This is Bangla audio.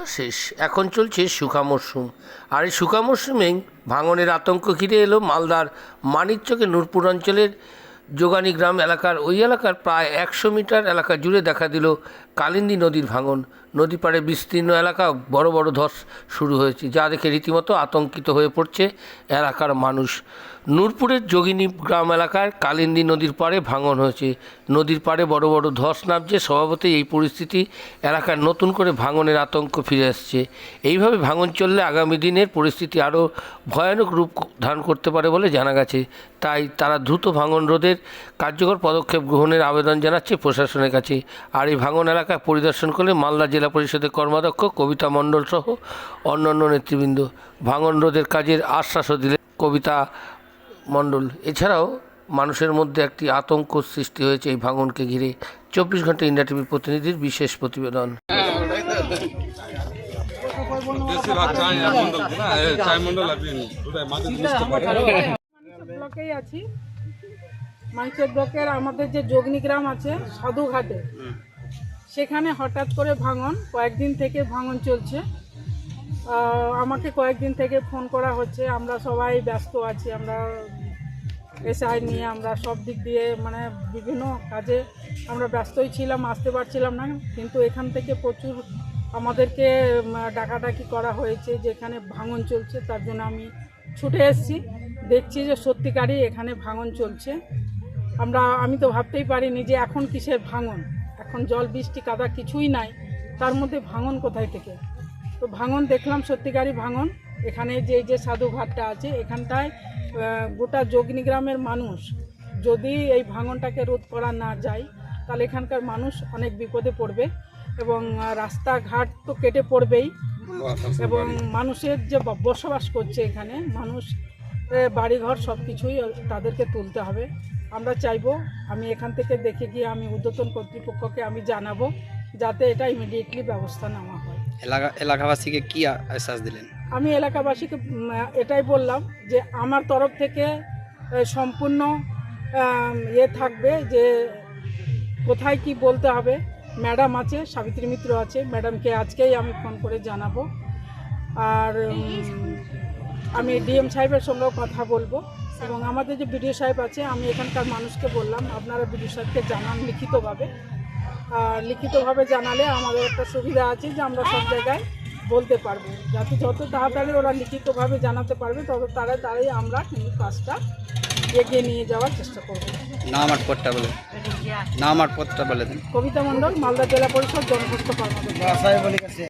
বর্ষা শেষ। এখন চলছে শুকা মরশুম। আর এই শুকা মরশুমে ভাঙনের আতঙ্ক ঘিরে এলো মালদার মানিকচকে নূরপুর অঞ্চলের যোগানী গ্রাম এলাকার ওই এলাকার প্রায় একশো মিটার এলাকা জুড়ে দেখা দিল কালিন্দী নদীর ভাঙন। নদী পাড়ে বিস্তীর্ণ এলাকা বড় বড় ধস শুরু হয়েছে, যা দেখে রীতিমতো আতঙ্কিত হয়ে পড়ছে এলাকার মানুষ। নূরপুরের যোগিনী গ্রাম এলাকায় কালিন্দী নদীর পাড়ে ভাঙন হয়েছে। নদীর পাড়ে বড় বড় ধস নামছে, স্বভাবতই এই পরিস্থিতি এলাকার নতুন করে ভাঙনের আতঙ্ক ফিরে আসছে। এইভাবে ভাঙন চললে আগামী দিনের পরিস্থিতি আরও ভয়ানক রূপ ধারণ করতে পারে বলে জানা গেছে। তাই তারা দ্রুত ভাঙন রোধের কার্যকর পদক্ষেপ গ্রহণের আবেদন জানাচ্ছে প্রশাসনের কাছে। আর এই ভাঙন এলাকা পরিদর্শন করলে মালদা জেলা পরিষদের কর্মাধ্যক্ষ কবিতা মণ্ডল সহ অন্যান্য নেতৃবৃন্দ ভাঙন রোধের কাজের আশ্বাসও দিলেন কবিতা মণ্ডল। এছাড়াও মানুষের মধ্যে একটি আতঙ্ক সৃষ্টি হয়েছে এই ভাঙনকে ঘিরে। চব্বিশ ঘণ্টা ইন্ডিয়া টিভির প্রতিনিধির বিশেষ প্রতিবেদন ওটাই মাঝে বুঝতে পারে ব্লকেই আছি। মাইচের ব্লকের আমাদের যে যোগনি গ্রাম আছে সাধুঘাটে। সেখানে হঠাৎ করে ভাঙন কয়েকদিন থেকে ভাঙন চলছে। আমাকে কয়েকদিন থেকে ফোন করা হচ্ছে আমরা সবাই ব্যস্ত আছি আমরা এসআই নিয়ে আমরা সব দিক দিয়ে মানে বিভিন্ন কাজে আমরা ব্যস্তই ছিলাম আসতে পারছিলাম না। কিন্তু এখান থেকে প্রচুর আমাদেরকে ডাকাডাকি করা হয়েছে যেখানে ভাঙন চলছে তার জন্য আমি ছুটে এসেছি। দেখছি যে সত্যিকারই এখানে ভাঙন চলছে। আমরা আমি তো ভাবতেই পারিনি যে এখন কিসের ভাঙন? এখন জল বৃষ্টি কাদা কিছুই নাই। তার মধ্যে ভাঙন কোথায় থেকে? তো ভাঙন দেখলাম সত্যিকারই ভাঙন। এখানে যে যে সাধু ঘাটটা আছে এখানটায় গোটা যোগিনী গ্রামের মানুষ যদি এই ভাঙনটাকে রোধ করা না যায় তাহলে এখানকার মানুষ অনেক বিপদে পড়বে এবং রাস্তাঘাট তো কেটে পড়বেই। এবং মানুষের যে বসবাস করছে এখানে মানুষ বাড়িঘর সব কিছুই তাদেরকে তুলতে হবে। আমরা চাইব আমি এখান থেকে দেখে গিয়ে আমি উদ্যতন কর্তৃপক্ষকে আমি জানাব যাতে এটা ইমিডিয়েটলি ব্যবস্থা নেওয়া হয়। এলাকা এলাকাবাসীকে কি আশ্বাস দিলেন? আমি এলাকাবাসীকে এটাই বললাম যে আমার তরফ থেকে সম্পূর্ণ ইয়ে থাকবে যে কোথায় কি বলতে হবে। ম্যাডাম আছে সাবিত্রী মিত্র আছে। ম্যাডামকে আজকেই আমি ফোন করে জানাব। আর আমি ডিএম সাহেবের সঙ্গেও কথা বলব এবং আমাদের যে বিডিও সাহেব আছে আমি এখানকার মানুষকে বললাম আপনারা বিডিও সাহেবকে জানান লিখিতভাবে। আর লিখিতভাবে জানালে আমাদের একটা সুবিধা আছে যে আমরা সব জায়গায় বলতে পারব। যাতে যত তাড়াতাড়ি ওরা লিখিতভাবে জানাতে পারবে তত তাড়াতাড়ি আমরা কিন্তু কাজটা এগিয়ে নিয়ে যাওয়ার চেষ্টা করব। নাম আর পদটা বলে নাম আর পদটা বলে দিন। কবিতা মণ্ডল মালদা জেলা পরিষদ জনস্বাস্থ্য কর্মকর্তা।